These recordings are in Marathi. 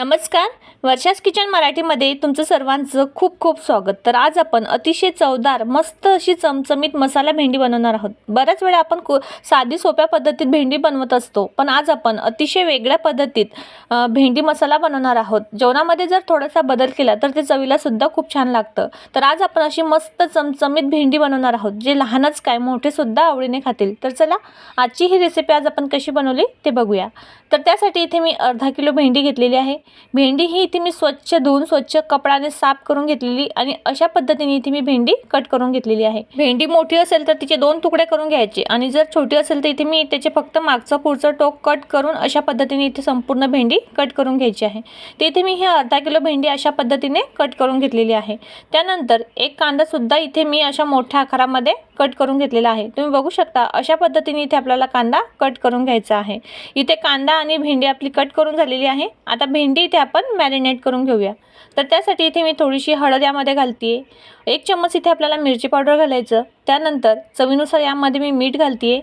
नमस्कार. वर्षास किचन मराठीमध्ये तुमचं सर्वांचं खूप खूप स्वागत. तर आज आपण अतिशय चवदार मस्त अशी चमचमीत मसाला भेंडी बनवणार आहोत. बऱ्याच वेळा आपण को साधी सोप्या पद्धतीत भेंडी बनवत असतो पण आज आपण अतिशय वेगळ्या पद्धतीत भेंडी मसाला बनवणार आहोत. जेवणामध्ये जर थोडासा बदल केला तर ते चवीला सुद्धा खूप छान लागतं. तर आज आपण अशी मस्त चमचमीत भेंडी बनवणार आहोत जे लहानच काय मोठेसुद्धा आवडीने खातील. तर चला आजची ही रेसिपी आज आपण कशी बनवली ते बघूया. तर त्यासाठी इथे मी अर्धा किलो भेंडी घेतलेली आहे. भेंडी ही इथे मी स्वच्छ धुवून स्वच्छ कपडाने साफ करून घेतलेली आणि अशा पद्धतीने इथे मी भेंडी कट करून घेतलेली आहे. भेंडी मोठी असेल तर तिचे दोन तुकडे करून घ्यायचे आणि जर छोटी असेल तर इथे मी त्याचे फक्त मागचं पुढचं टोक कट करून अशा पद्धतीने इथे संपूर्ण भेंडी कट करून घ्यायची आहे. ते इथे मी हे अर्धा किलो भेंडी अशा पद्धतीने कट करून घेतलेली आहे. त्यानंतर एक कांदासुद्धा इथे मी अशा मोठ्या आकारामध्ये कट करून घेतलेला आहे. तुम्ही बघू शकता अशा पद्धतीने इथे आपल्याला कांदा कट करून घ्यायचा आहे. इथे कांदा आणि भेंडी आपली कट करून झालेली आहे. आता भेंडी इथे आपण मॅरिनेट करून घेऊया. तर त्यासाठी इथे मी थोडीशी हळद यामध्ये घालते एक चम्मच इथे आपल्याला मिरची पावडर घालायचं. त्यानंतर चवीनुसार यामध्ये मी मीठ घालते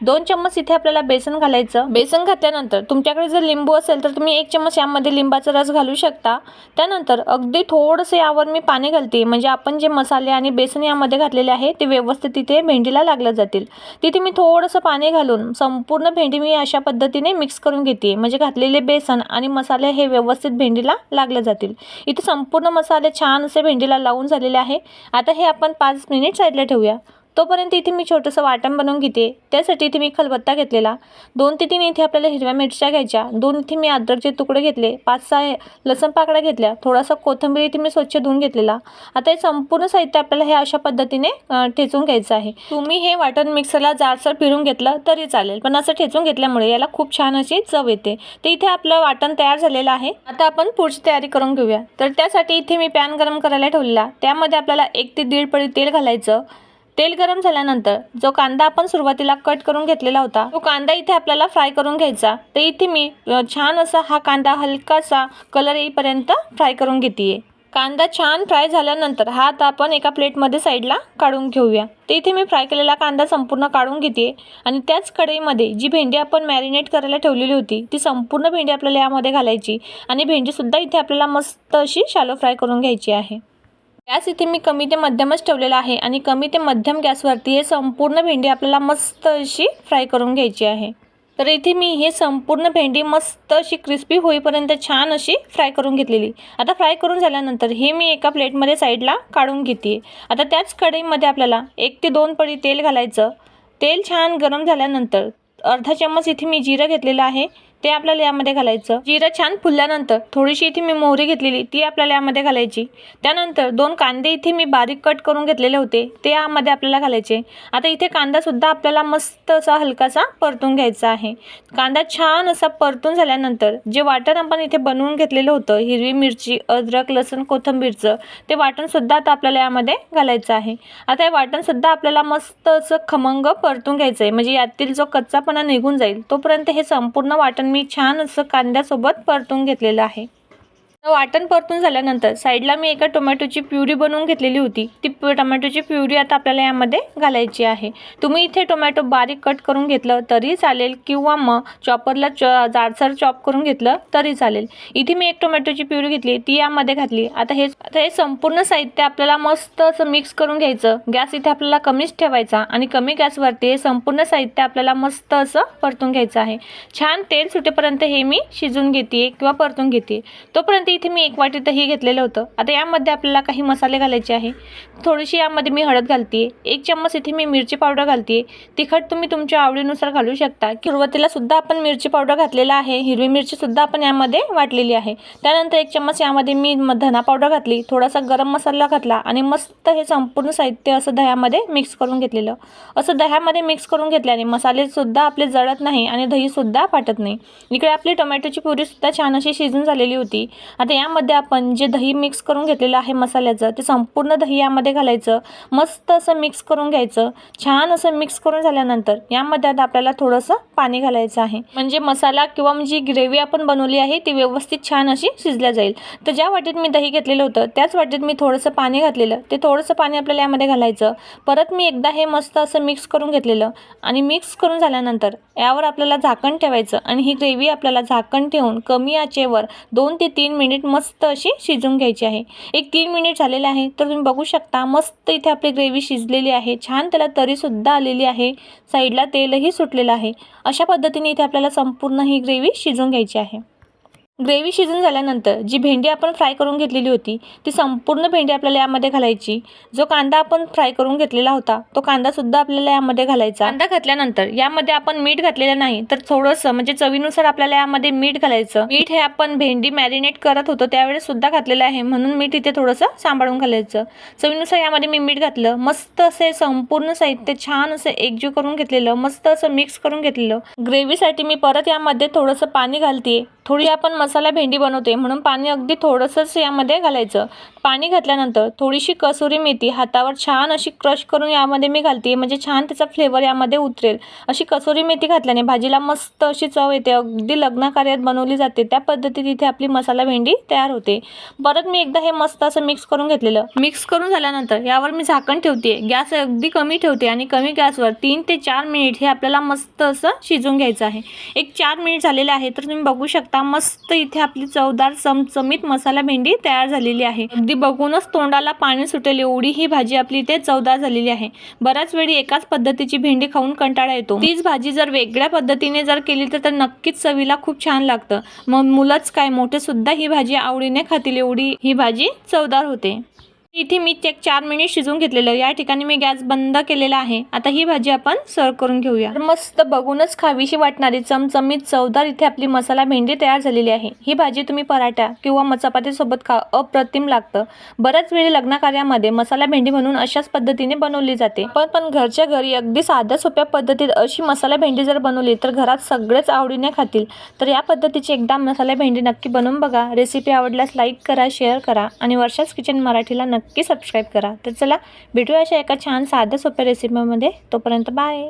दोन चम्मच इथे आपल्याला बेसन घालायचं. बेसन घातल्यानंतर तुमच्याकडे जर लिंबू असेल तर तुम्ही एक चम्मच यामध्ये लिंबाचा रस घालू शकता. त्यानंतर अगदी थोडंसं यावर मी पाणी घालते. म्हणजे आपण जे मसाले आणि बेसन यामध्ये घातलेले आहे ते व्यवस्थित तिथे भेंडीला लागलं जातील. तिथे मी थोडंसं पाणी घालून संपूर्ण भेंडी मी अशा पद्धतीने मिक्स करून घेते. म्हणजे घातलेले बेसन आणि मसाले हे व्यवस्थित भेंडीला लागले जातील. इथे संपूर्ण मसाले छान असे भेंडीला लावून झालेले आहे. आता हे आपण पाच मिनिट साईडला ठेवूया. तोपर्यंत इथे मी छोटंसं वाटण बनवून घेते. त्यासाठी इथे मी खलबत्ता घेतलेला. दोन ते तीन इथे आपल्याला हिरव्या मिरच्या घ्यायच्या. दोन इथे मी अद्रकचे तुकडे घेतले. पाच सहा लसण पाकळ्या घेतल्या. थोडासा कोथिंबीर इथे मी स्वच्छ धुवून घेतलेला. आता हे संपूर्ण साहित्य आपल्याला हे अशा पद्धतीने ठेचून घ्यायचं आहे. तुम्ही हे वाटण मिक्सरला जाडसर फिरून घेतलं तरी चालेल. पण असं ठेचून घेतल्यामुळे याला खूप छान अशी चव येते. तर इथे आपलं वाटण तयार झालेलं आहे. आता आपण पुढची तयारी करून घेऊया. तर त्यासाठी इथे मी पॅन गरम करायला ठेवलेला. त्यामध्ये आपल्याला एक ते दीड पळी तेल घालायचं. तेल गरम झाल्यानंतर जो कांदा आपण सुरुवातीला कट करून घेतलेला होता तो कांदा इथे आपल्याला फ्राय करून घ्यायचा. तर इथे मी छान असा हा कांदा हलकासा कलर येईपर्यंत फ्राय करून घेते कांदा छान फ्राय झाल्यानंतर हा आता आपण एका प्लेटमध्ये साईडला काढून घेऊया. तर इथे मी फ्राय केलेला कांदा संपूर्ण काढून घेते आणि त्याच कढईमध्ये जी भेंडी आपण मॅरिनेट करायला ठेवलेली होती ती संपूर्ण भेंडी आपल्याला यामध्ये घालायची आणि भेंडीसुद्धा इथे आपल्याला मस्त अशी शालो फ्राय करून घ्यायची आहे. गॅस इथे मी कमी ते मध्यमच ठेवलेला आहे आणि कमी ते मध्यम गॅसवरती हे संपूर्ण भेंडी आपल्याला मस्त अशी फ्राय करून घ्यायची आहे. तर इथे मी हे संपूर्ण भेंडी मस्त अशी क्रिस्पी होईपर्यंत छान अशी फ्राय करून घेतलेली. आता फ्राय करून झाल्यानंतर हे मी एका प्लेटमध्ये साईडला काढून घेते. आता त्याच कढईमध्ये आपल्याला एक ते दोन पडी तेल घालायचं. तेल छान गरम झाल्यानंतर अर्धा चम्मच इथे मी जिरं घेतलेलं आहे. ते आपल्याला यामध्ये घालायचं. जिरं छान फुलल्यानंतर थोडीशी इथे मी मोहरी घेतलेली ती आपल्याला यामध्ये घालायची. त्यानंतर दोन कांदे इथे मी बारीक कट करून घेतलेले होते ते यामध्ये आपल्याला घालायचे. आता इथे कांदासुद्धा आपल्याला मस्त असा हलकासा परतून घ्यायचा आहे. कांदा छान असा परतून झाल्यानंतर जे वाटण आपण इथे बनवून घेतलेलं होतं हिरवी मिरची अद्रक लसूण कोथिंबीरचं ते वाटणसुद्धा आता आपल्याला यामध्ये घालायचं आहे. आता हे वाटणसुद्धा आपल्याला मस्त असं खमंग परतून घ्यायचं आहे म्हणजे यातील जो कच्चापणा निघून जाईल तोपर्यंत हे संपूर्ण वाटण मी छान असं कांद्यासोबत परतून घेतलेलं आहे. वाटण परतून झाल्यानंतर साईडला मी एका टोमॅटोची प्युरी बनवून घेतलेली होती. ती टोमॅटोची प्युरी आता आपल्याला यामध्ये घालायची आहे. तुम्ही इथे टोमॅटो बारीक कट करून घेतलं तरी चालेल किंवा मग चॉपरला च जाडसर चॉप करून घेतलं तरी चालेल. इथे मी एक टोमॅटोची प्युरी घेतली ती यामध्ये घातली. आता हे आता हे संपूर्ण साहित्य आपल्याला मस्त असं मिक्स करून घ्यायचं. गॅस इथे आपल्याला कमीच ठेवायचा आणि कमी गॅसवरती हे संपूर्ण साहित्य आपल्याला मस्त असं परतून घ्यायचं आहे. छान तेल सुटेपर्यंत हे मी शिजून घेते किंवा परतून घेते तोपर्यंत इथे मी एक वाटी दही घेतलेलं होतं. आता यामध्ये आपल्याला काही मसाले घालायचे आहे. थोडीशी यामध्ये मी हळद घालते एक चम्मच इथे मी मिरची पावडर घालते तिखट तुम्ही तुमच्या आवडीनुसार घालू शकता. सुरुवातीला सुद्धा आपण मिरची पावडर घातलेला आहे. हिरवी मिरची सुद्धा आपण यामध्ये वाटलेली आहे. त्यानंतर एक चम्मच यामध्ये मी धना पावडर घातली. थोडासा गरम मसाला घातला आणि मस्त हे संपूर्ण साहित्य असं दह्यामध्ये मिक्स करून घेतलेलं. असं दह्यामध्ये मिक्स करून घेतल्याने मसालेसुद्धा आपले जळत नाही आणि दहीसुद्धा फाटत नाही. इकडे आपली टोमॅटोची पुरीसुद्धा छान अशी शिजून झालेली होती. आता यामध्ये आपण जे दही मिक्स करून घेतलेलं आहे मसाल्याचं ते संपूर्ण दही यामध्ये घालायचं. मस्त असं मिक्स करून घ्यायचं. छान असं मिक्स करून झाल्यानंतर यामध्ये आता आपल्याला थोडंसं पाणी घालायचं आहे. म्हणजे मसाला किंवा जी ग्रेव्ही आपण बनवली आहे ती व्यवस्थित छान अशी शिजल्या जाईल. तर ज्या वाटीत मी दही घेतलेलं होतं त्याच वाटेत मी थोडंसं पाणी घातलेलं. ते थोडंसं पाणी आपल्याला यामध्ये घालायचं. परत मी एकदा हे मस्त असं मिक्स करून घेतलेलं. आणि मिक्स करून झाल्यानंतर यावर आपल्याला झाकण ठेवायचं. आणि ही ग्रेव्ही आपल्याला झाकण ठेवून कमी आचेवर दोन ते तीन मिनिट मिनिट मस्त अशी शिजून घ्यायची आहे. एक तीन मिनिट झालेले आहे तर तुम्ही बघू शकता मस्त इथे आपली ग्रेव्ही शिजलेली आहे छान त्याला तरीसुद्धा आलेली आहे. साईडला तेलही सुटलेलं आहे. अशा पद्धतीने इथे आपल्याला संपूर्ण ही ग्रेव्ही शिजून घ्यायची आहे. ग्रेव्ही शिजून झाल्यानंतर जी भेंडी आपण फ्राय करून घेतलेली होती ती संपूर्ण भेंडी आपल्याला यामध्ये घालायची. जो कांदा आपण फ्राय करून घेतलेला होता तो कांदासुद्धा आपल्याला यामध्ये घालायचा. कांदा घातल्यानंतर यामध्ये आपण मीठ घातलेलं नाही तर थोडंसं म्हणजे चवीनुसार आपल्याला यामध्ये मीठ घालायचं. मीठ हे आपण भेंडी मॅरिनेट करत होतो त्यावेळेस सुद्धा घातलेलं आहे म्हणून मीठ इथे थोडंसं सांभाळून घालायचं. चवीनुसार यामध्ये मी मीठ घातलं मस्त असे संपूर्ण साहित्य छान असं एकजीव करून घेतलेलं मस्त असं मिक्स करून घेतलेलं. ग्रेव्हीसाठी मी परत यामध्ये थोडंसं पाणी घालते थोडी आपण मसाला भेंडी बनवते. म्हणून पाणी अगदी थोडंसंच यामध्ये घालायचं. पाणी घातल्यानंतर थोडीशी कसुरी मेथी हातावर छान अशी क्रश करून यामध्ये मी घालते. म्हणजे छान त्याचा फ्लेवर यामध्ये उतरेल. अशी कसुरी मेथी घातल्याने भाजीला मस्त अशी चव येते. अगदी लग्नकार्यात बनवली जाते. त्या पद्धतीत इथे आपली मसाला भेंडी तयार होते. परत मी एकदा हे मस्त असं मिक्स करून घेतलेलं. मिक्स करून झाल्यानंतर यावर मी झाकण ठेवते. गॅस अगदी कमी ठेवते आणि कमी गॅसवर तीन ते चार मिनिट हे आपल्याला मस्त असं शिजून घ्यायचं आहे. एक चार मिनिट झालेले आहे तर तुम्ही बघू शकता मस्त इथे आपली चवदार चमचमीत मसाला भेंडी तयार झालेली आहे. अगदी बघूनच तोंडाला पाणी सुटेल एवढी ही भाजी आपली इथे चवदार झालेली आहे. बऱ्याच वेळी एकाच पद्धतीची भेंडी खाऊन कंटाळा येतो. तीच भाजी जर वेगळ्या पद्धतीने जर केली तर नक्कीच चवीला खूप छान लागतं. मग मुलंच काय मोठे सुद्धा ही भाजी आवडीने खातील एवढी ही भाजी चवदार होते. इथे मी एक चार मिनिट शिजवून घेतलेलं या ठिकाणी मी गॅस बंद केलेला आहे. आता ही भाजी आपण सर्व करून घेऊया. मस्त बघूनच खावीशी वाटणारी चमचमीत चवदार इथे आपली मसाला भेंडी तयार झालेली आहे. ही भाजी तुम्ही पराठा किंवा म चपातीसोबत खा अप्रतिम लागतं. बऱ्याच वेळी लग्नकार्यामध्ये मसाला भेंडी म्हणून अशाच पद्धतीने बनवली जाते. पण पण घरच्या घरी अगदी साध्या सोप्या पद्धतीत अशी मसाला भेंडी जर बनवली तर घरात सगळेच आवडीने खातील. तर या पद्धतीची एकदा मसाला भेंडी नक्की बनवून बघा. रेसिपी आवडल्यास लाईक करा शेअर करा आणि वर्षाच किचन मराठीला नक्की नक्की सबस्क्राईब करा. तर चला भेटूया अशा एका छान साध्या सोप्या रेसिपीमध्ये तोपर्यंत बाय